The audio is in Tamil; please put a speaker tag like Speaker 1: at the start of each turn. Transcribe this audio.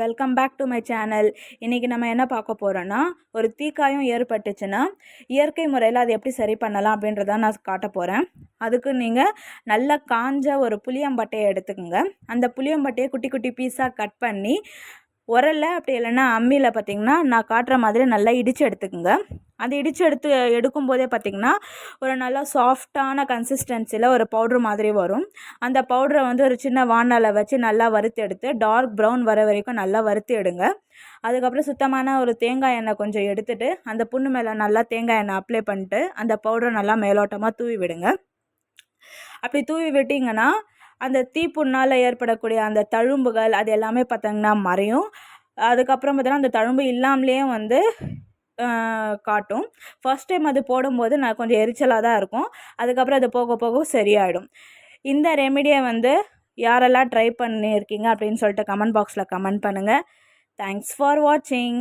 Speaker 1: Welcome back to my channel இன்றைக்கி நம்ம என்ன பார்க்க போகிறோன்னா ஒரு தீக்காயம் ஏற்பட்டுச்சுன்னா இயற்கை முறையில் அதை எப்படி சரி பண்ணலாம் அப்படின்றத நான் காட்ட போகிறேன் அதுக்கு நீங்கள் நல்ல காஞ்ச ஒரு புளியம்பட்டையை எடுத்துக்கோங்க. அந்த புளியம்பட்டையை குட்டி குட்டி பீஸாக கட் பண்ணி உரலை அப்படி இல்லைன்னா அம்மியில் பார்த்திங்கன்னா நான் காட்டுற மாதிரி நல்லா இடித்து எடுத்துக்கோங்க. அதை இடித்து எடுத்து எடுக்கும்போதே பார்த்திங்கன்னா ஒரு நல்லா சாஃப்டான கன்சிஸ்டன்சியில் ஒரு பவுட்ரு மாதிரி வரும். அந்த பவுட்ரை வந்து ஒரு சின்ன வானலை வச்சு நல்லா வறுத்து எடுத்து டார்க் ப்ரௌன் வர வரைக்கும் நல்லா வறுத்து எடுங்க. அதுக்கப்புறம் சுத்தமான ஒரு தேங்காய் எண்ணெய் கொஞ்சம் எடுத்துகிட்டு அந்த புண்ணு மேலே நல்லா தேங்காய் எண்ணெய் அப்ளை பண்ணிட்டு அந்த பவுடரை நல்லா மேலோட்டமாக தூவி விடுங்க. அப்படி தூவி விட்டிங்கன்னா அந்த தீப்புண்ணால் ஏற்படக்கூடிய அந்த தழும்புகள் அது எல்லாமே பார்த்தீங்கன்னா மறையும். அதுக்கப்புறம் பார்த்தீங்கன்னா அந்த தழும்பு இல்லாமலேயே வந்து காட்டும். ஃபஸ்ட் டைம் அது போடும்போது நான் கொஞ்சம் எரிச்சலாக தான் இருக்கும். அதுக்கப்புறம் அது போக போக சரியாயிடும். இந்த ரெமிடியை வந்து யாரெல்லாம் ட்ரை பண்ணியிருக்கீங்க அப்படின்னு சொல்லிட்டு கமெண்ட் பாக்ஸில் கமெண்ட் பண்ணுங்கள் தேங்க்ஸ் ஃபார் வாட்சிங்